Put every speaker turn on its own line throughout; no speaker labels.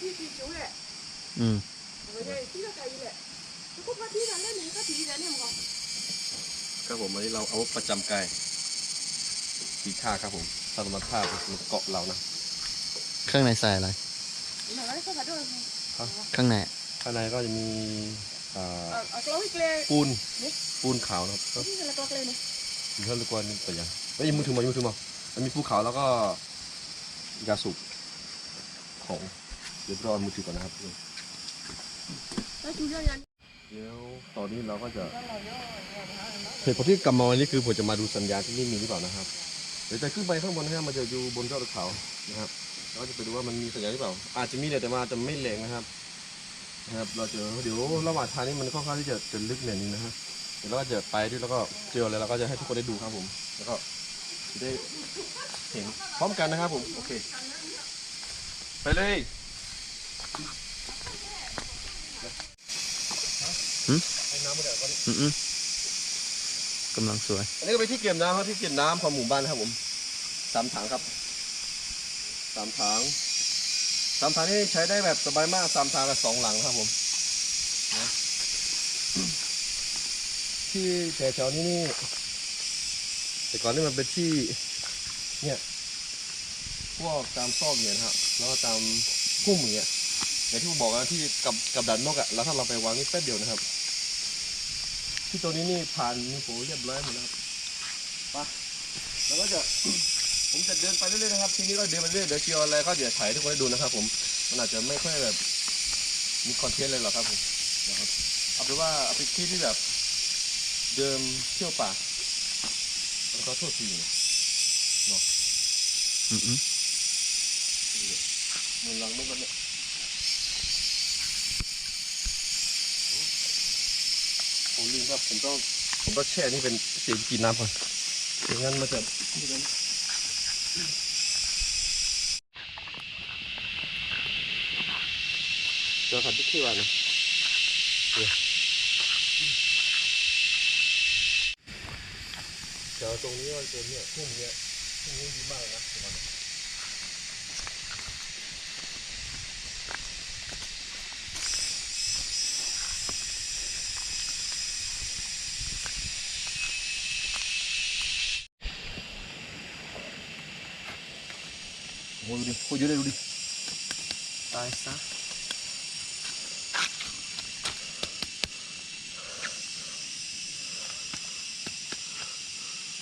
ที่ที่จุ๋แหละอืม
ไม่
ใช่ที่ละไกลแลยแล้วก็พระที่นั่นได้หนึ่งพระที่นั่นเนี่ยมั้ง
ครับผมวันนี้เราเอาประจำกายสีท่าครับผมสารมัดท่ามันเกาะเรานะ
เครื่องในใส่อะไรข้างใน
ข้างในก็จะมีปูนปูนขาวนะครับมีเท่าลูกกวนนี่ตัวอย่างไม่ยัมือถือมามือถือมามันมีปูขาวแล้วก็ยาสูบของ เดี๋ยวรอมือถือก่อนนะครับ เดี๋ยวตอนนี้เราก็จะเหตุผลที่กลับมาวันนี้คือผมจะมาดูสัญญาณที่นี่มีหรือเปล่านะครับ เดี๋ยวจะขึ้นไปข้างบนนะครัมันจะอยู่บนยอดเขานะครับเราจะไปดูว่ามันมีสัญญาณหรือเปล่า อาจจะมีแต่มาจะไม่แรงนะครับนะครับ เราจะเดี๋ยวระหว่างทางนี้มันค่อนข้างที่จะจะลึกหน่อยนึงนะครับเดี๋ยวเราก็จะไปด้วแล้วก็เจอแล้วเราก็จะให้ทุกคนได้ดูครับผม แล้วก็ได้เห็นพร้อมกันนะครับผม โอเค ไปเลย อื
มกำลังสวย
อันนี้ก็เป็นที่เก็บน้ำครับที่เก็บน้ำของหมู่บ้านนะครับผมสามถังครับสามถังสามถังนี่ใช้ได้แบบสบายมากสามถังกับสองหลังครับผมนะที่แถวๆนี้นี่แต่ก่อนนี่มันเป็นที่ เนี่ยพวกตามซอกเนี่ยนะครับแล้วก็ตามพุ่มอย่างเงี้ยอย่างที่ผมบอกนะที่กับกับดันนกอะแล้วถ้าเราไปวางนี่แป๊บเดียวนะครับ ที่ตัวนี้นี่ผ่านมีโผเรียบร้อยหมดแล้วครับไปแล้วก็จะ ผมจะเดินไปเรื่อยๆนะครับ ทีนี้ก็เดินไปเรื่อยเดี๋ยวเกี่ยวอะไรก็เดี๋ยวถ่ายให้ทุกคนได้ดูนะครับ ผมมันอาจจะไม่ค่อยแบบมีคอนเทนต์เลยหรอกครับผมนะครับเอาเป็นว่าเอาเป็นคลิปที่แบบ เดิมเที่ยวป่าแล้วก็โทษทีนะ
อืมอืม
มันลังไม่กันเนี่ย ผมลืมว่าผมต้องผมต้องแช่นี่เป็นเสียงกินน้ำก่อนไม่งั้นมันจะไม่งั้นเจอขัดที่ขี้วันนะเดี๋ยวตรงนี้ก็เป็นเนี่ยพุ่มเนี่ยพุ่มนี้ดีมากเลยนะ ดี๋ยวก่อนนะโอ้ยดูดิโคตรเยอะเลยดูดิ
ตายซะ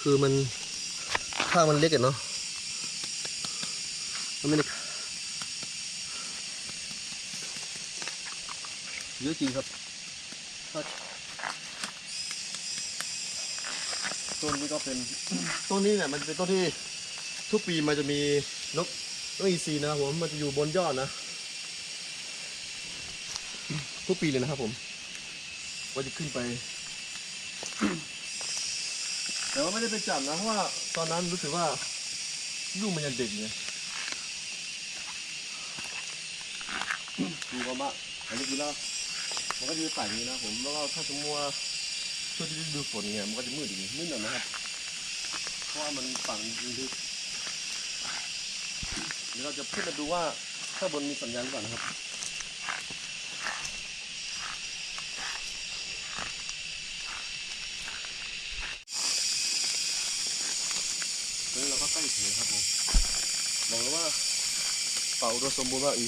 คือมันข้างมันเล็กอะเนาะมันไม่ได้เยอะจริงครับถ้าต้นนี้ก็เป็นต้นนี้เนี่ยมันเป็นต้นที่ทุกปีมันจะมีนก นกอีซีนะครับผมมันจะอยู่บนยอดนะ ทุกปีเลยนะครับผมว่าจะขึ้นไป แต่ว่าไม่ได้ไปจับนะเพราะว่าตอนนั้นรู้สึกว่าลูกมันยังเด็กไงดูว่ามาอันนี้คือแล้วมันก็จะใส่อย่างนี้นะผมแล้วก็ถ้าสมมติว่าช่วงที่ดูฝนเนี่ยมันก็จะมืดอย่างนี้มืดหน่อยนะครับ เพราะว่ามันฝังลึก ดี๋ยวเราจะขึ้นมาดูว่าข้างบนมีสัญญาณหรือเปล่านะครับ ตอนนี้เราก็ใกล้ถึงครับผมบอกเลยว่าเป่าอุดมสมบูรณ์มากอี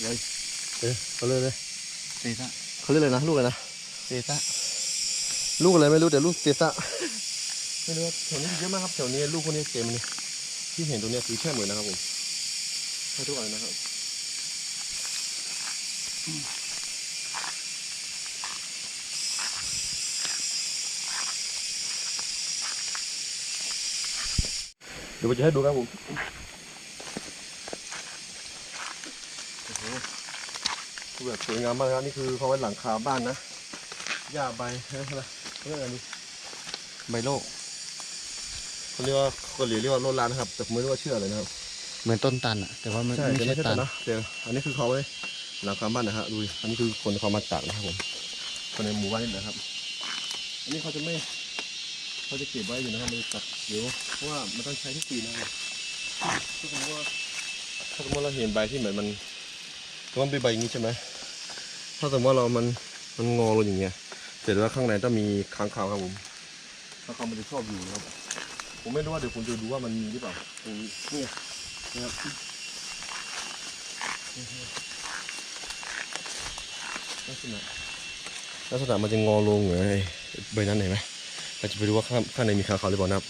ใหญ่เอ๊ะเขาเรียกเลย
เซตะ
เขาเรียกเลยนะลูกอะไรนะ
เซตะ
ลูกอะไรไม่รู้แต่ลูกเตต้าไม่รู้ว่าแถวนี้เยอะมากครับแถวนี้ลูกพวกนี้เต็มเลยที่เห็นตรงเนี้ยคือแค่เหมือนนะครับผม ให้ทุกอันนะครับเดี๋ยวผมจะให้ดูครับผมโอ้โหคือแบบสวยงามมากนะครับนี่คือเขาไว้หลังคาบ้านนะหญ้าใบอะไรเขาเรียกอะไรนี่
ใบโลก
เขาเรียกว่าเกาหลีเรียกว่าโรลานนะครับแต่ผมไม่รู้ว่าชื่ออะไรนะครับ
เหมือนต้นตันอะแต่ว่าไม่
ใช่
ไม่
แต่
ใช่
ไม่ใช่
ตั
ตั
น
นนะเดี๋ยวอันนี้คือเขาไว้หลังคาบ้านนะฮะดูดิอันนี้คือคนเขามาตากนะครับผมคนในหมู่บ้านนี่นะครับ อันนี้เขาจะไม่เขาจะเก็บไว้อยู่นะครับไม่ได้ตัดเดี๋ยวเพราะว่ามันต้องใช้ทุกปีนะครับถ้าสมมติว่าถ้าสมมติเราเห็นใบที่เหมือนมันแต่ว่ามันเป็นใบอย่างนี้ใช่ไหมถ้าสมมติว่าเรามันมันงอลงอย่างเงี้ยเสร็จแล้วข้างในต้องมีค้างคาวครับผมค้างคาวมันจะชอบอยู่นะครับผมไม่รู้ว่าเดี๋ยวผมจะดูว่ามันมีหรือเปล่าตรงนี้เนี่ยนะครับ ลักษณะลักษณะมันจะงอลงเหมือนไอ้ใบนั้นเห็นไหมเราจะไปดูว่าข้างข้างในมีค้างคาวหรือเปล่านะครับ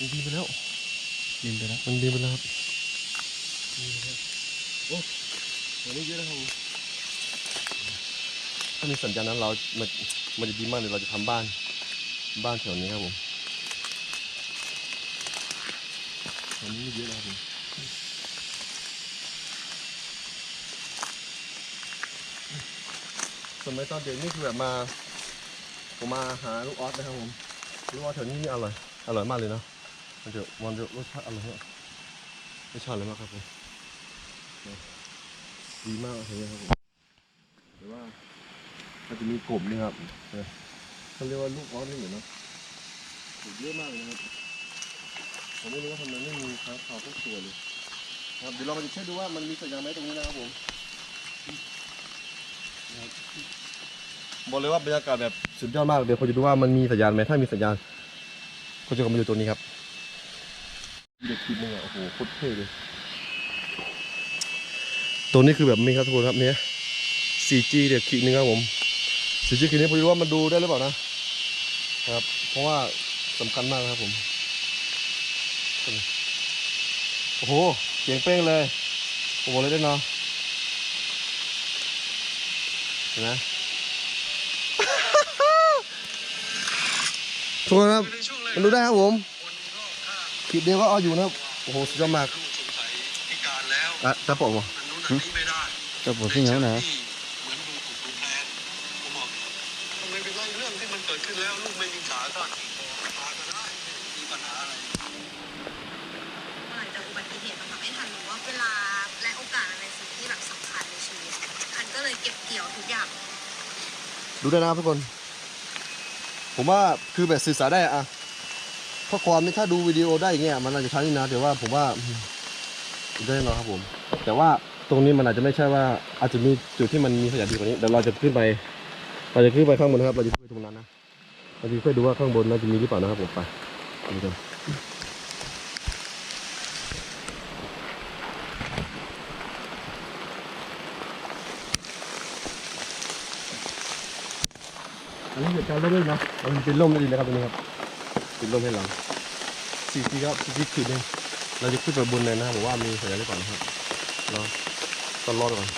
มันบินไปแล้ว
ดินไปแล้ว
มันบินไปแล้วครับบินไปแล้วโอ้ตรงนี้เยอะนะครับผมถ้ามีสัญญาณนั้นเรามันมันจะดีมากเลยเราจะทำบ้าน บ้านแถวนี้ครับผมแถวนี้มีเยอะนะครับผมสมัยตอนเด็กนี่คือแบบมาผมมาหาลูกออสนะครับผมลูกออสแถวนี้นี่อร่อยอร่อยมากเลยเนาะ มันจะมันจะรสชาติอร่อยมากรสชาติอร่อยมากครับผมดีมากเลยครับผมหรือว่ามันจะมีกบนี่ครับเนี่ยเขาเรียกว่าลูกออสนี่เหมือนเนาะกบเยอะมากเลยนะครับผมไม่รู้ว่าทำไมไม่มีค้างคาวทุกตัวเลยนะครับเดี๋ยวเรามาจะเช็คดูว่ามันมีสัญญาณไหมตรงนี้นะครับผมนะครับบอกเลยว่าบรรยากาศแบบสุดยอดมากเดี๋ยวผมจะดูว่ามันมีสัญญาณไหมถ้ามีสัญญาณก็จะกลับมาอยู่ตัวนี้ครับเด็ก คิดนึงอะโอ้โหโคตรเท่เลย ตัวนี้คือแบบมีครับทุกคนครับเนี่ย 4G เด็กคิดนึงครับผม 4G คิดนี้ผมไม่รู้ว่ามันดูได้หรือเปล่านะครับ เพราะว่าสำคัญมากครับผม โอ้โหเสียงเป้งเลยผมบอกเลยได้เนาะเห็นไหมทุกคนครับ มันดูได้ครับผม คลิปเดียวก็เอาอยู่นะครับโอ้โหสุดยอดมาก
ลูกสงสัยพิการแล้ว
อะจะบอกว่า
อันนู้นอันนี้ไม่ได้
จะปวดที่เหนียวนะ
ที่เหมือนดูถูกดูแพงผมบอกทำไมเป็นไรเรื่องที่มันเกิดขึ้นแล้วลูกไม่มีขาก็พาก็ได้ไม่มีปัญหาอะไร
เมื่อจากอุบัติเหตุมันทำให้ทันรู้ว่าเวลาและโอกาสอะไรสิ่งที่แบบสำคัญในชีวิตทันก็เลยเก็บเกี่ยวทุกอย่าง
ดูได้นะครับทุกคน ผมว่าคือแบบสื่อสารได้อะ ข้อความนี่ถ้าดูวิดีโอได้อย่างเงี้ยมันอาจจะใช้นี่นะแต่ว่าผมว่าได้แน่นอครับผม แต่ว่าตรงนี้มันอาจจะไม่ใช่ว่า อาจจะมีจุดที่มันมีขยะดีกว่านี้เดี๋ยวเราจะขึ้นไปเราจะขึ้นไปข้างบนนะครับ เราจะขึ้นไปตรงนั้นนะเราจะขึ้นไปดูว่าข้างบนมันจะมีหรือเปล่านะครับผมไปไปดูกันอันนี้เหตุการณ์เรื่อยๆนะมันเป็นร่มได้ดีนะครับตรงนี้ครับ เป็นร่มให้หลังสี่ทีครับสี่ทีขีดหนึงเราจะขึ้นไปบนเลยนะครับผมว่ามีสัญญาณหรือเปล่านะครับเราต้องรอดก่อน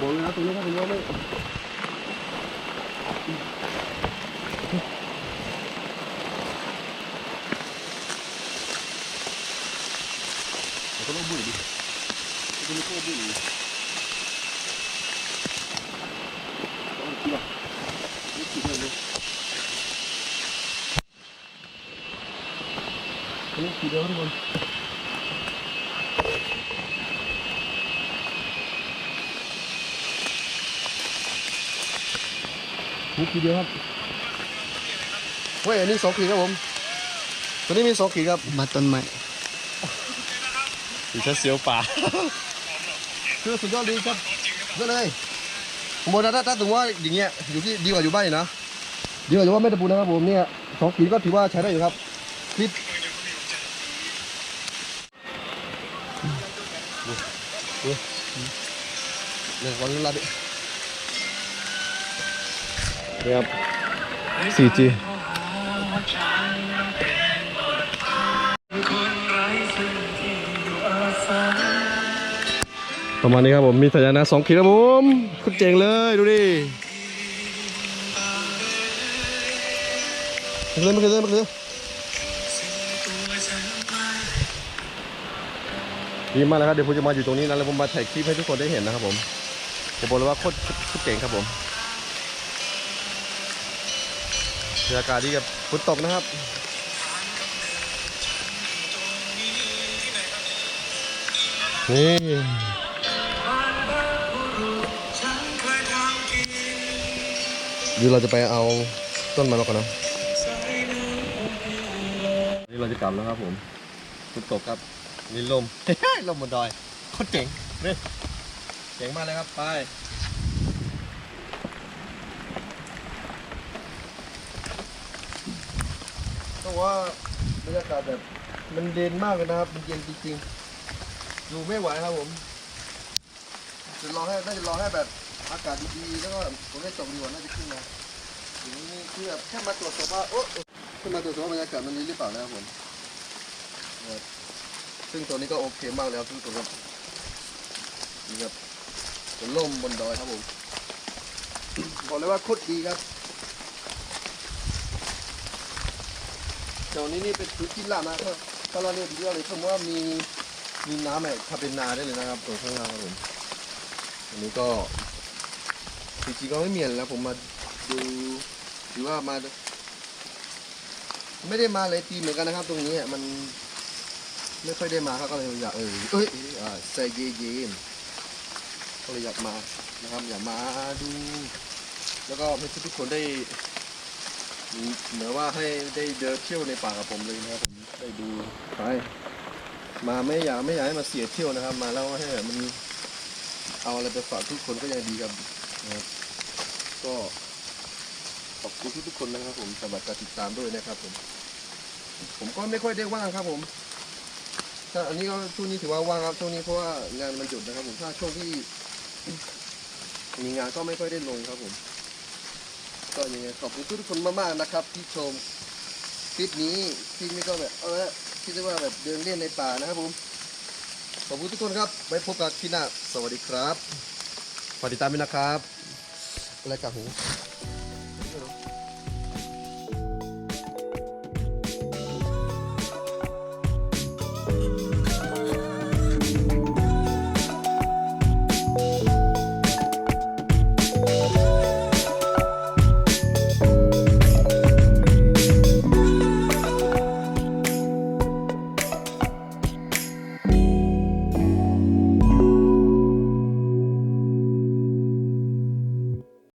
บนเลยนะตรงนี้ครับผมว่าไม่เราก็ต้องบุยดิตรงนี้ก็บุยดิต้องเกี่ยวนี่ขีดเลยเลยอันนี้ขีด เดียวครับทุกคนนี่ขีดเดียวครับเฮ้ยอันนี้สองขีดครับผมตัวนี้มีสองขีดครับ
มาต้นไม้
อยู่ชั้นเสียวป่าคือสุดยอดดีครับก็เลยผมบอกนะถ้าถ้าถือว่าอย่างเงี้ยอยู่ที่ดีกว่าอยู่บ้านอีกนะดีกว่าอยู่ว่าไม่ตะปูนะครับผมเนี่ยสองขีดก็ถือว่าใช้ได้อยู่ครับคิดดูดู เนี่ยวันนี้ลาดินี่ครับ 4G ประมาณนี้ครับผมมีสัญญาณสองขีดครับผมคุณเจ๋งเลยดูดิมาเลยมาเลยมาเลยดีมากนะครับเดี๋ยวผมจะมาอยู่ตรงนี้นะแล้วผมมาถ่ายคลิปให้ทุกคนได้เห็นนะครับผม ผมบอกเลยว่าโคตรโคตรเจ๋งครับผมบรรยากาศดีกับฝนตกนะครับนี่เดี๋ยวเราจะไปเอาต้นไม้มาก่อนนะนี่เราจะกลับแล้วครับผมฝนตกครับนี่ลม ลมบนดอยโคตรเจ๋งเนี่ เจ๋งมากเลยครับไปต้องว่าบรรยากาศแบบมันเย็นมากเลยนะครับ มันเย็นจริงๆอยู่ไม่ไหวครับผมจะรอให้น่าจะรอให้แบบอากาศดีๆแล้วก็ฝนไม่ตกดีกว่าน่าจะขึ้นมาอย่างนี้คือแบบแค่มาตรวจสอบว่าโอ๊ะแค่มาตรวจสอบว่าบรรยากาศมันดีหรือเปล่านะครับผมซึ่งตัวนี้ก็โอเคมากแล้วทุกคนครับนี่ครับ เป็นร่มบนดอยครับผมบอกเลยว่าโคตรดีครับแถวนี้นี่เป็นพื้นที่ลาดนะครับถ้าเราเนี่ยดีว่าเลยสมมติว่ามีมีน้ำแบบถ้าเป็นนาได้เลยนะครับตรงข้างล่างครับผมอันนี้ก็จริงๆก็ไม่เมีอะไรแล้วผมมาดูหรือว่ามา ไม่ได้มาหลายปีเหมือนกันนะครับ ตรงนี้มันไม่ค่อยได้มาครับก็เลยอยากเออเอ้ยอ่าใส่เย็นๆ ก็เลยอยากมานะครับ อยากมาดู แล้วก็ให้ทุกคนได้เหมือนว่าให้ได้เดินเที่ยวในป่ากับผมเลยนะครับผมได้ดูไปมาไม่อยากไม่อยากให้มาเสียเที่ยวนะครับ มาแล้วให้แบบมันเอาอะไรไปฝากทุกคนก็ยังดีครับนะครับ ก็ขอบคุณทุกๆคนนะครับ ผมสำหรับการติดตามด้วยนะครับ ผม ผมก็ไม่ค่อยได้ว่างครับ ผมถ้าอันนี้ก็ช่วงนี้ถือว่าว่างครับช่วงนี้เพราะว่างานมันหยุดนะครับ ผมถ้าช่วงที่ มีงานก็ไม่ค่อยได้ลงครับผม ก็ยังไงขอบคุณทุกคนมากๆนะครับ ที่ชมคลิปนี้คลิปนี้ก็แบบเอาละคิดว่าแบบเดินเล่นในป่านะครับผมขอบคุณทุกคนครับไว้พบกันที่หน้าสวัสดีครับฝากติดตามด้วยนะครับรายการหู